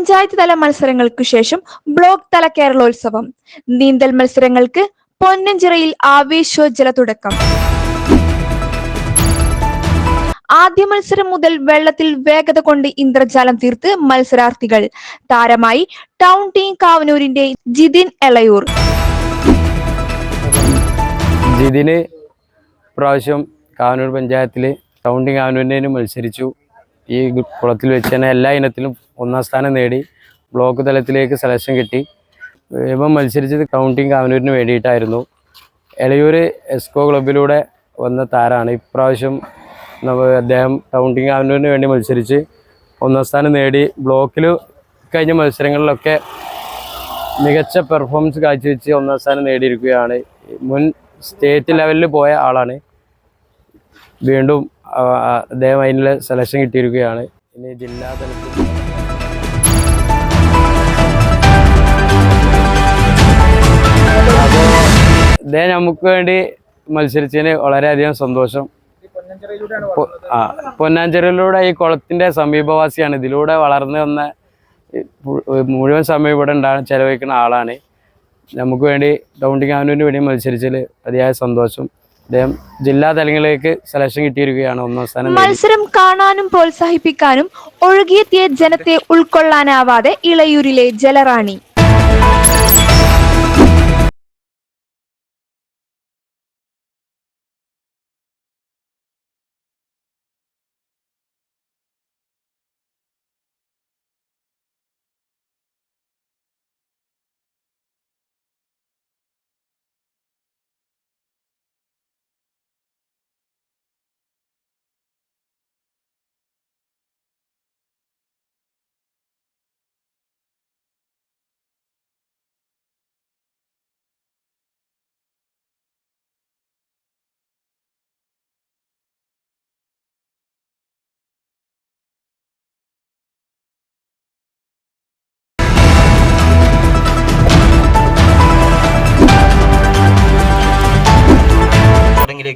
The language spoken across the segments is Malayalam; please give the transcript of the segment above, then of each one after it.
പഞ്ചായത്ത് തല മത്സരങ്ങൾക്കു ശേഷം ബ്ലോക്ക് തല കേരളോത്സവം. നീന്തൽ മത്സരങ്ങൾക്ക് പൊന്നഞ്ചിറയിൽ ആവേശോജ്ജല തുടക്കം ആദ്യ മത്സരം മുതൽ വെള്ളത്തിൽ വേഗത കൊണ്ട് ഇന്ദ്രജാലം തീർത്ത് മത്സരാർത്ഥികൾ. താരമായി ടൗൺ ടീം കാവനൂരിന്റെ ജിതിൻ എളയൂർ. ജിതിന് പ്രാവശ്യം കാവനൂർ പഞ്ചായത്തിൽ ടീം കാവനൂരിനു മത്സരിച്ചു. ഈ കുളത്തിൽ വെച്ച് തന്നെ എല്ലാ ഇനത്തിലും ഒന്നാം സ്ഥാനം നേടി ബ്ലോക്ക് തലത്തിലേക്ക് സെലക്ഷൻ കിട്ടി. ഇപ്പം മത്സരിച്ചത് കൗണ്ടിങ് കാവനൂരിന് വേണ്ടിയിട്ടായിരുന്നു. എളയൂർ എസ്കോ ക്ലബിലൂടെ വന്ന താരാണ്. ഇപ്രാവശ്യം അദ്ദേഹം കൗണ്ടിങ് കാവനൂരിന് വേണ്ടി മത്സരിച്ച് ഒന്നാം സ്ഥാനം നേടി. ബ്ലോക്കിൽ കഴിഞ്ഞ മത്സരങ്ങളിലൊക്കെ മികച്ച പെർഫോമൻസ് കാഴ്ചവെച്ച് ഒന്നാം സ്ഥാനം നേടിയിരിക്കുകയാണ്. മുൻ സ്റ്റേറ്റ് ലെവലിൽ പോയ ആളാണ്. വീണ്ടും അദ്ദേഹം അതിനുള്ള സെലക്ഷൻ കിട്ടിയിരിക്കുകയാണ്. ഇനി ജില്ലാ തലത്തിൽ. അപ്പോൾ നമുക്ക് വേണ്ടി മത്സരിച്ചതിന് വളരെയധികം സന്തോഷം. ആ പൊന്നാഞ്ചേരിയിലൂടെ ഈ കുളത്തിന്റെ സമീപവാസിയാണ്. ഇതിലൂടെ വളർന്നു വന്ന മുഴുവൻ സമയം ഇവിടെ ഉണ്ടാകാൻ ചെലവഴിക്കുന്ന ആളാണ്. നമുക്ക് വേണ്ടി ടൗണ്ടി കാനൂരിന് വേണ്ടി മത്സരിച്ചതിൽ അതിയായ സന്തോഷം. അദ്ദേഹം ജില്ലാ തലങ്ങളിലേക്ക് സെലക്ഷൻ കിട്ടിയിരിക്കുകയാണ് ഒന്നാം സ്ഥാനം മത്സരം കാണാനും പ്രോത്സാഹിപ്പിക്കാനും ഒഴുകിയെത്തിയ ജനത്തെ ഉൾക്കൊള്ളാനാവാതെ ഇളയൂരിലെ ജലറാണി.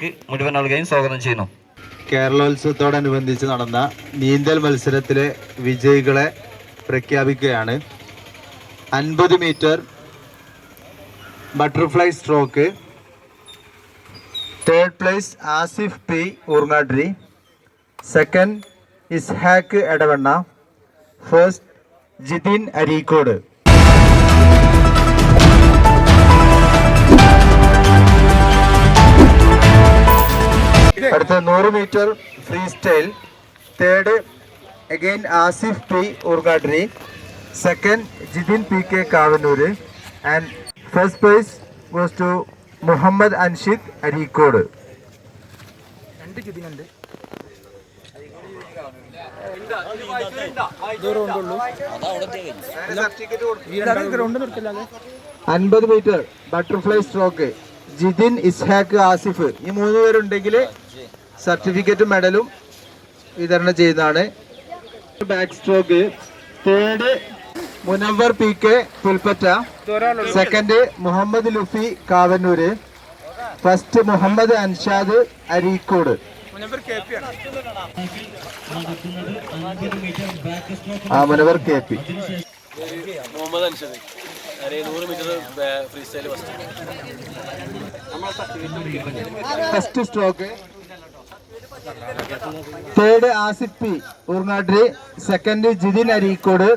ചടങ്ങിലേക്ക് മുഴുവൻ നൽകുകയും സ്വാഗതം ചെയ്യുന്നു. കേരളോത്സവത്തോടനുബന്ധിച്ച് നടന്ന നീന്തൽ മത്സരത്തിലെ വിജയികളെ പ്രഖ്യാപിക്കുകയാണ്. അൻപത് metre butterfly stroke. Third place Asif P Urangattiri. Second Ishaq Edavanna. First Jithin Areekode. അടുത്ത നൂറ് metre freestyle third again Asif P Urangattiri second Jithin P K Kavanur and first prize goes to Muhammad Anshid Areekode. അൻപത് metre butterfly stroke. Jithin Ishaq Asif. ഈ മൂന്ന് പേരുണ്ടെങ്കിൽ സർട്ടിഫിക്കറ്റും മെഡലും വിതരണം ചെയ്യുന്നതാണ് backstroke third Munavar P K Pulpatta. Second Muhammad Lufi Kavanur. First Muhammad Anshad Areekode. ആ Munavar K P. First stroke third Asif P Urangattiri second Jithin Areekode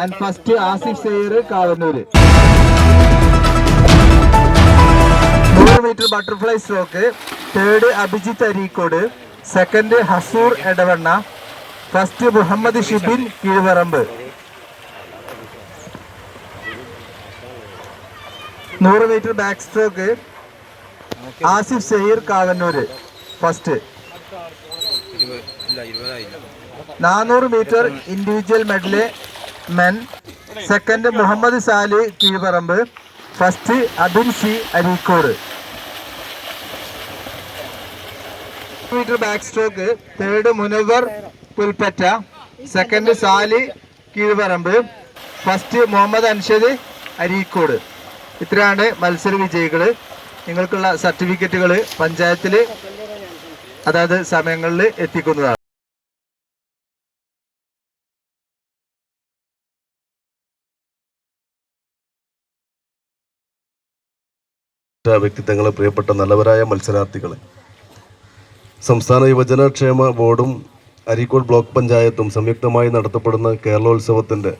and first Asif Sayer Kavanur നൂറ് metre butterfly stroke third Abhijith Areekode second Hasoor Edavanna first Muhammad Shibin Kizhuparamba നൂറ് metre backstroke Asif Sayer Kavanur first നാനൂറ് metre individual medley men second Muhammad Sali Kizhuparamba first Abin C Areekode. Metre backstroke third Munavar Pulpatta second Sali Kizhuparamba first Muhammad Anshad Areekode. ഇത്രയാണ് മത്സര വിജയികൾ നിങ്ങൾക്കുള്ള സർട്ടിഫിക്കറ്റുകൾ പഞ്ചായത്തിൽ അതായത് സമയങ്ങളിൽ എത്തിക്കുന്നതാണ്. വ്യക്തിത്വങ്ങളെ പ്രിയപ്പെട്ട നല്ലവരായ മത്സരാർത്ഥികളെ. സംസ്ഥാന യുവജനക്ഷേമ ബോർഡും അരീക്കോട് ബ്ലോക്ക് പഞ്ചായത്തും സംയുക്തമായി നടത്തപ്പെടുന്ന കേരളോത്സവത്തിന്റെ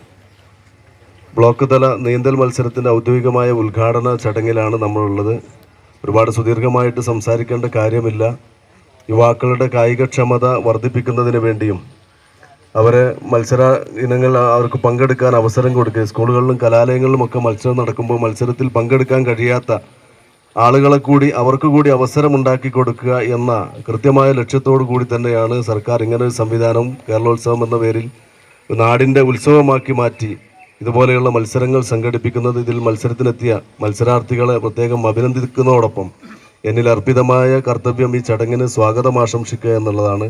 ബ്ലോക്ക് തല നീന്തൽ മത്സരത്തിന്റെ ഔദ്യോഗികമായ ഉദ്ഘാടന ചടങ്ങിലാണ് നമ്മളുള്ളത്. ഒരുപാട് സുദീർഘമായിട്ട് സംസാരിക്കേണ്ട കാര്യമില്ല. യുവാക്കളുടെ കായികക്ഷമത വർദ്ധിപ്പിക്കുന്നതിന് വേണ്ടിയും അവരെ മത്സര ഇനങ്ങൾ അവർക്ക് പങ്കെടുക്കാൻ അവസരം കൊടുക്കുക. സ്കൂളുകളിലും കലാലയങ്ങളിലും ഒക്കെ മത്സരം നടക്കുമ്പോൾ മത്സരത്തിൽ പങ്കെടുക്കാൻ കഴിയാത്ത ആളുകളെ കൂടി അവർക്ക് കൂടി അവസരം ഉണ്ടാക്കി കൊടുക്കുക എന്ന കൃത്യമായ ലക്ഷ്യത്തോടു കൂടി തന്നെയാണ് സർക്കാർ ഇങ്ങനെ ഒരു സംവിധാനം കേരളോത്സവം എന്ന പേരിൽ നാടിന്റെ ഉത്സവമാക്കി മാറ്റി ഇതുപോലെയുള്ള മത്സരങ്ങൾ സംഘടിപ്പിക്കുന്നത്. ഇതിൽ മത്സരത്തിനെത്തിയ മത്സരാർത്ഥികളെ പ്രത്യേകം അഭിനന്ദിക്കുന്നതോടൊപ്പം എന്നിൽ അർപ്പിതമായ കർത്തവ്യം ഈ ചടങ്ങിന് സ്വാഗതം ആശംസിക്കുക എന്നുള്ളതാണ്.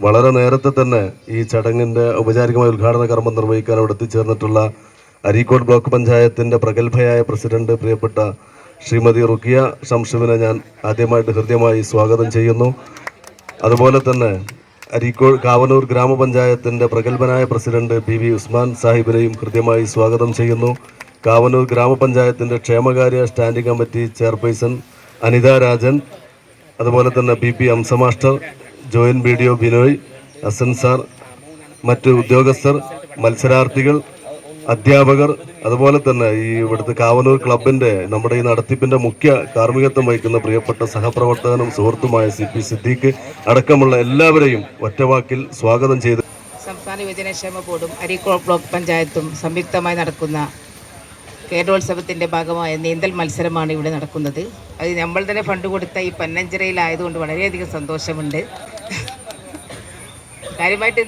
വളരെ നേരത്തെ തന്നെ ഈ ചടങ്ങിന്റെ ഔപചാരികമായ ഉദ്ഘാടന കർമ്മം നിർവഹിക്കാൻ അവിടെ എത്തിച്ചേർന്നിട്ടുള്ള അരീക്കോട് ബ്ലോക്ക് പഞ്ചായത്തിന്റെ പ്രഗത്ഭയായ പ്രസിഡന്റ് പ്രിയപ്പെട്ട ശ്രീമതി റുക്കിയ ഷംഷുവിനെ ഞാൻ ആദ്യമായിട്ട് ഹൃദ്യമായി സ്വാഗതം ചെയ്യുന്നു. അതുപോലെ തന്നെ അരീക്കോട് കാവനൂർ ഗ്രാമപഞ്ചായത്തിന്റെ പ്രഗത്ഭനായ പ്രസിഡന്റ് പി വി ഉസ്മാൻ സാഹിബിനെയും ഹൃദ്യമായി സ്വാഗതം ചെയ്യുന്നു. കാവനൂർ ഗ്രാമപഞ്ചായത്തിന്റെ ക്ഷേമകാര്യ standing committee chairperson Anitha Rajan അതുപോലെ തന്നെ P P Amsa master joint B D O Binoy Asan sir മറ്റ് ഉദ്യോഗസ്ഥർ മത്സരാർത്ഥികൾ അധ്യാപകർ അതുപോലെ തന്നെ ഈ ഇവിടുത്തെ കാവനൂർ ക്ലബിന്റെ നമ്മുടെ ഈ നടത്തിപ്പിന്റെ മുഖ്യ കാർമ്മികത്വം വഹിക്കുന്ന പ്രിയപ്പെട്ട സഹപ്രവർത്തകനും സുഹൃത്തുമായ സി പി സിദ്ദീഖ് അടക്കമുള്ള എല്ലാവരെയും ഒറ്റവാക്കിൽ സ്വാഗതം ചെയ്ത്. സംസ്ഥാന യുവജനക്ഷേമ ബോർഡും അരീക്കോൾ ബ്ലോക്ക് പഞ്ചായത്തും സംയുക്തമായി നടക്കുന്ന കേരളോത്സവത്തിന്റെ ഭാഗമായ നീന്തൽ മത്സരമാണ് ഇവിടെ നടക്കുന്നത്. അത് നമ്മൾ തന്നെ ഫണ്ട് കൊടുത്ത ഈ പന്നഞ്ചിറയിലായതുകൊണ്ട് വളരെയധികം സന്തോഷമുണ്ട്. കാര്യമായിട്ട്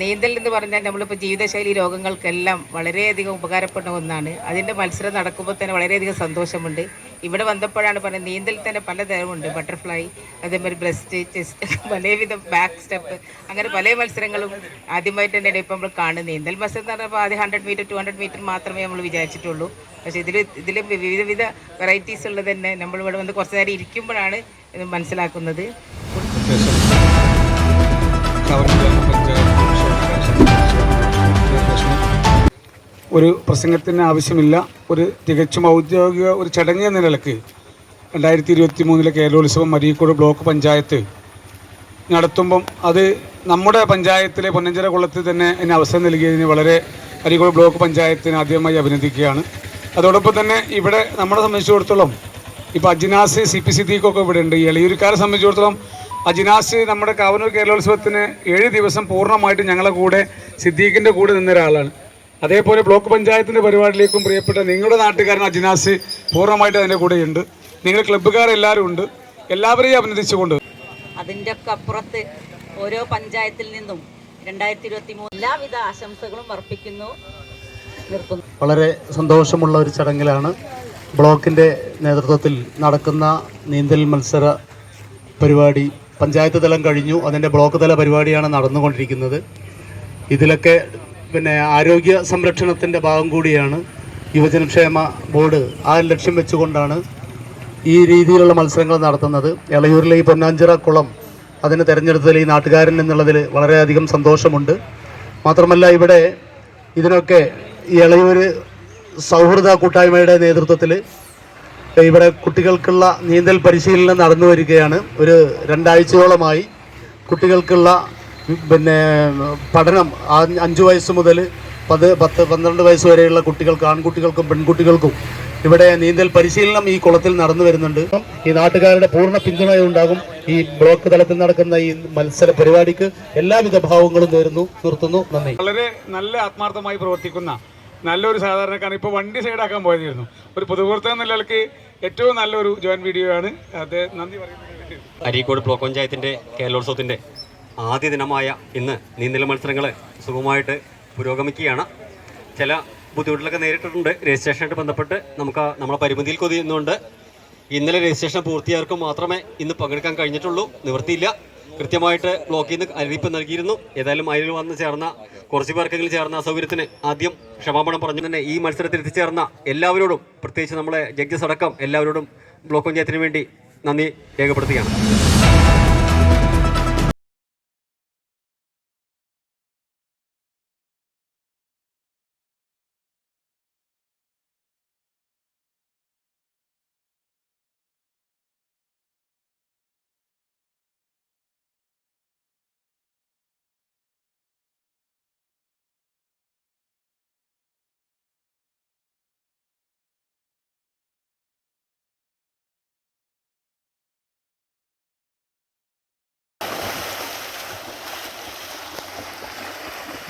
നീന്തൽ എന്ന് പറഞ്ഞാൽ നമ്മളിപ്പോൾ ജീവിതശൈലി രോഗങ്ങൾക്കെല്ലാം വളരെയധികം ഉപകാരപ്പെടുന്ന ഒന്നാണ്. അതിന്റെ മത്സരം നടക്കുമ്പോൾ തന്നെ വളരെയധികം സന്തോഷമുണ്ട്. ഇവിടെ വന്നപ്പോഴാണ് പറഞ്ഞത് നീന്തൽ തന്നെ പലതരമുണ്ട് ബട്ടർഫ്ലൈ അതേമാതിരി ബ്രസ്റ്റ് ചെസ്റ്റ് പലവിധം ബാക്ക് സ്റ്റെപ്പ് അങ്ങനെ പല മത്സരങ്ങളും ആദ്യമായിട്ട് തന്നെ ഇപ്പം നമ്മൾ കാണുന്നത്. നീന്തൽ മത്സരം എന്ന് പറഞ്ഞപ്പോൾ ആദ്യം hundred metre two hundred metre മാത്രമേ നമ്മൾ വിചാരിച്ചിട്ടുള്ളൂ. പക്ഷേ ഇതിൽ ഇതിൽ വിവിധ വിധ വെറൈറ്റീസ് ഉള്ളത് തന്നെ നമ്മൾ ഇവിടെ വന്ന് കുറച്ച് നേരം ഇരിക്കുമ്പോഴാണ് ഇത് മനസ്സിലാക്കുന്നത്. ഒരു പ്രസംഗത്തിന് ആവശ്യമില്ല. ഒരു തികച്ചും ഔദ്യോഗിക ഒരു ചടങ്ങ് എന്ന നിലയ്ക്ക് രണ്ടായിരത്തി ഇരുപത്തി മൂന്നിലെ കേരളോത്സവം മരീക്കോട് ബ്ലോക്ക് പഞ്ചായത്ത് നടത്തുമ്പം അത് നമ്മുടെ പഞ്ചായത്തിലെ പൊന്നഞ്ചര കുളത്തിൽ തന്നെ എന്നെ അവസരം നൽകിയതിന് വളരെ അരീക്കോട് ബ്ലോക്ക് പഞ്ചായത്തിന് ആദ്യമായി അഭിനന്ദിക്കുകയാണ്. അതോടൊപ്പം തന്നെ ഇവിടെ നമ്മളെ സംബന്ധിച്ചിടത്തോളം ഇപ്പോൾ അജിനാസ് സി പി സിദ്ദീഖൊക്കെ ഇവിടെ ഉണ്ട്. ഈ എളിയൂർക്കാരെ സംബന്ധിച്ചിടത്തോളം അജിനാസ് നമ്മുടെ കാവനൂർ കേരളോത്സവത്തിന് ഏഴ് ദിവസം പൂർണമായിട്ട് ഞങ്ങളുടെ കൂടെ സിദ്ദീഖിന്റെ കൂടെ നിന്ന ഒരാളാണ്. അതേപോലെ ബ്ലോക്ക് പഞ്ചായത്തിന്റെ പരിപാടിയിലേക്കും പ്രിയപ്പെട്ട നിങ്ങളുടെ നാട്ടുകാരൻ അജിനാസ് പൂർണമായിട്ട് അതിന്റെ കൂടെയുണ്ട്. നിങ്ങൾ ക്ലബ്ബുകാരെല്ലാവരും ഉണ്ട്. എല്ലാവരെയും അഭിനന്ദിച്ചുകൊണ്ട്. അതിന്റെ ഒക്കെ അപ്പുറത്ത് ഓരോ പഞ്ചായത്തിൽ നിന്നും രണ്ടായിരത്തി ഇരുപത്തി മൂന്ന് എല്ലാവിധ ആശംസകളും അർപ്പിക്കുന്നു. നിർത്തുന്നു. വളരെ സന്തോഷമുള്ള ഒരു ചടങ്ങിലാണ് ബ്ലോക്കിന്റെ നേതൃത്വത്തിൽ നടക്കുന്ന നീന്തൽ മത്സര പരിപാടി. പഞ്ചായത്ത് തലം കഴിഞ്ഞു. അതിന്റെ ബ്ലോക്ക് തല പരിപാടിയാണ് നടന്നുകൊണ്ടിരിക്കുന്നത്. ഇതിലൊക്കെ പിന്നെ ആരോഗ്യ സംരക്ഷണത്തിന്റെ ഭാഗം കൂടിയാണ് യുവജനക്ഷേമ ബോർഡ്. ആ ലക്ഷ്യം വെച്ചുകൊണ്ടാണ് ഈ രീതിയിലുള്ള മത്സരങ്ങൾ നടത്തുന്നത്? എളയൂരിലെ ഈ പൊന്നാഞ്ചിറ കുളം അതിന് തിരഞ്ഞെടുത്തതിൽ ഈ നാട്ടുകാരൻ എന്നുള്ളതിൽ വളരെയധികം സന്തോഷമുണ്ട്. മാത്രമല്ല ഇവിടെ ഇതിനൊക്കെ ഈ ഇളയൂര് സൗഹൃദ കൂട്ടായ്മയുടെ നേതൃത്വത്തിൽ ഇവിടെ കുട്ടികൾക്കുള്ള നീന്തൽ പരിശീലനം നടന്നു വരികയാണ് ഒരു രണ്ടാഴ്ചയോളമായി കുട്ടികൾക്കുള്ള പിന്നെ പഠനം അഞ്ച് വയസ്സ് മുതൽ പത് പത്ത് പന്ത്രണ്ട് വയസ്സ് വരെയുള്ള കുട്ടികൾക്ക് ആൺകുട്ടികൾക്കും പെൺകുട്ടികൾക്കും ഇവിടെ നീന്തൽ പരിശീലനം ഈ കുളത്തിൽ നടന്നു വരുന്നുണ്ട്. ഈ നാട്ടുകാരുടെ പൂർണ പിന്തുണയുണ്ടാകും. ഈ ബ്ലോക്ക് തലത്തിൽ നടക്കുന്ന ഈ മത്സര പരിപാടിക്ക് എല്ലാവിധ ഭാവങ്ങളും നേരുന്നു നിർത്തുന്നു. നന്ദി. വളരെ നല്ല ആത്മാർത്ഥമായി പ്രവർത്തിക്കുന്ന നല്ലൊരു സാധാരണക്കാരൻ ഇപ്പോൾ വണ്ടി സൈഡാക്കാൻ പോയതായിരുന്നു. ഒരു പൊതുപ്രവർത്തകൻ എന്ന നിലയ്ക്ക് ഏറ്റവും നല്ലൊരു ജോയിൻ വീഡിയോ ആണ്. അത് നന്ദി പറയുന്നത് അരീക്കോട് ബ്ലോക്ക് പഞ്ചായത്തിന്റെ കേരളോത്സവത്തിന്റെ ആദ്യ ദിനമായ ഇന്ന് നീന്തൽ മത്സരങ്ങൾ സുഗമമായിട്ട് പുരോഗമിക്കുകയാണ്. ചില ബുദ്ധിമുട്ടുകളൊക്കെ നേരിട്ടിട്ടുണ്ട്. രജിസ്ട്രേഷനായിട്ട് ബന്ധപ്പെട്ട് നമുക്ക് നമ്മളെ പരിമിതിയിൽ കൊതിയുന്നുണ്ട്. ഇന്നലെ രജിസ്ട്രേഷൻ പൂർത്തിയാർക്കും മാത്രമേ ഇന്ന് പങ്കെടുക്കാൻ കഴിഞ്ഞിട്ടുള്ളൂ. നിവൃത്തിയില്ല. കൃത്യമായിട്ട് ബ്ലോക്കിൽ നിന്ന് അറിയിപ്പ് നൽകിയിരുന്നു. ഏതായാലും അതിൽ വന്ന് ചേർന്ന കുറച്ച് പേർക്കെങ്കിലും ചേർന്ന അസൗകര്യത്തിന് ആദ്യം ക്ഷമാപണം പറഞ്ഞു. തന്നെ ഈ മത്സരത്തിൽ എത്തിച്ചേർന്ന എല്ലാവരോടും പ്രത്യേകിച്ച് നമ്മളെ ജഡ്ജസ് അടക്കം എല്ലാവരോടും ബ്ലോക്ക് പഞ്ചായത്തിന് വേണ്ടി നന്ദി രേഖപ്പെടുത്തുകയാണ്.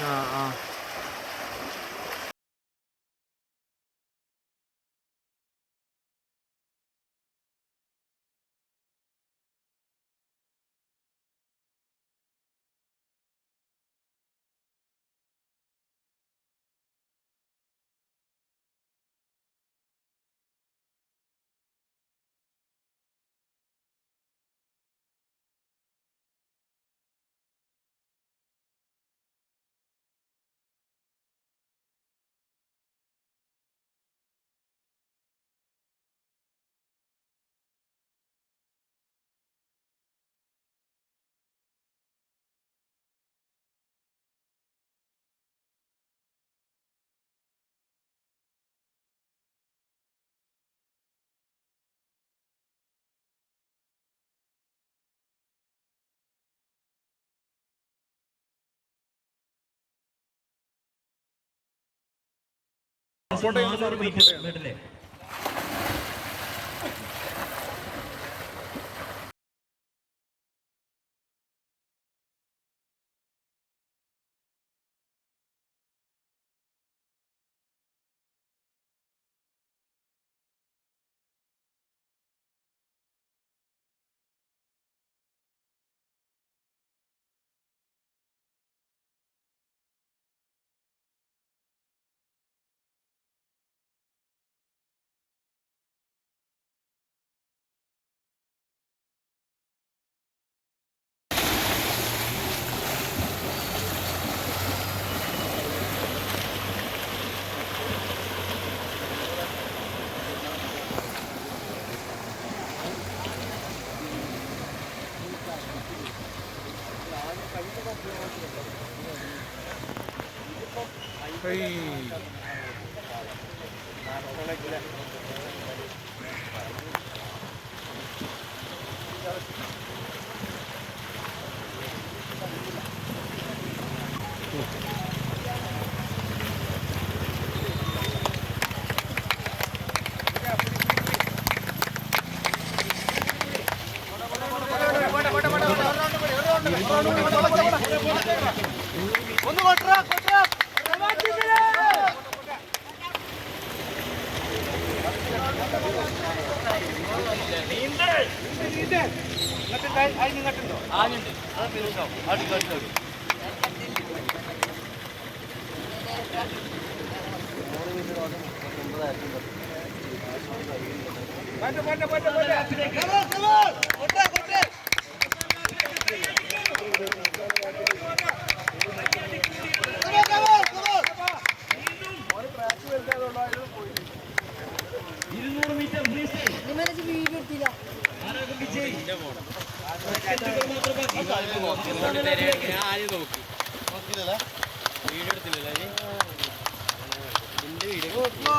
啊啊。കോട്ടയം വീട്ടിലെ. Hey. Bantu, bantu, bantu, bantu.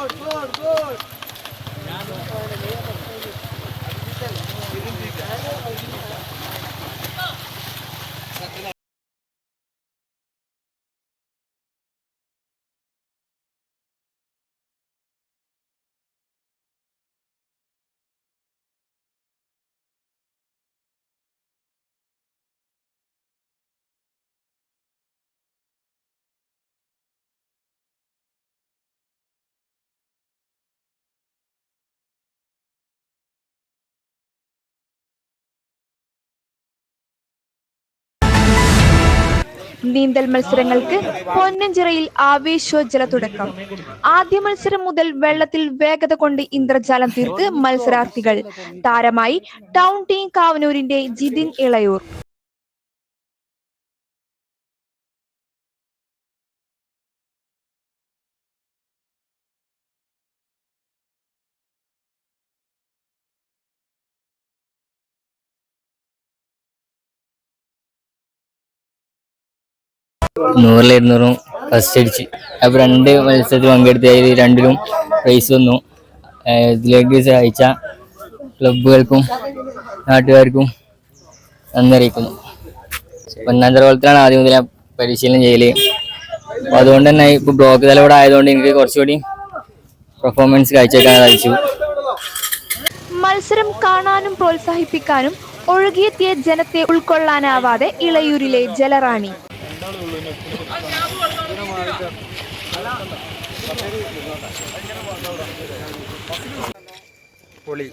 Good good നീന്തൽ മത്സരങ്ങൾക്ക് പൊന്നഞ്ചിറയിൽ ആവേശോജ്ജല തുടക്കം. ആദ്യ മത്സരം മുതൽ വെള്ളത്തിൽ വേഗത കൊണ്ട് ഇന്ദ്രജാലം തീർത്ത് മത്സരാർത്ഥികൾ. താരമായി ടൗൺ ടീം കാവനൂരിന്റെ ജിതിൻ ഇളയൂർ. നൂറിൽ ഇരുന്നൂറും ഫസ്റ്റ് അടിച്ച്. അപ്പോൾ രണ്ട് മത്സരത്തിൽ പങ്കെടുത്ത് അതിൽ രണ്ടിലും പ്രൈസ് വന്നു. ഇതിലേക്ക് സഹായിച്ച ക്ലബുകൾക്കും നാട്ടുകാർക്കും നന്ദി അറിയിക്കുന്നു. ഒന്നാം തലത്തിലാണ് ആദ്യം മുതൽ പരിശീലനം ചെയ്യൽ. അപ്പോൾ അതുകൊണ്ട് തന്നെ ഇപ്പോൾ ബ്ലോക്ക് തല ഇവിടെ ആയതുകൊണ്ട് എനിക്ക് കുറച്ചുകൂടി പെർഫോമൻസ് കാഴ്ചവെക്കാൻ സാധിച്ചു. മത്സരം കാണാനും പ്രോത്സാഹിപ്പിക്കാനും ഒഴുകിയെത്തിയ ജനത്തെ ഉൾക്കൊള്ളാനാവാതെ ഇളയൂരിലെ ജലറാണി. പൊളി.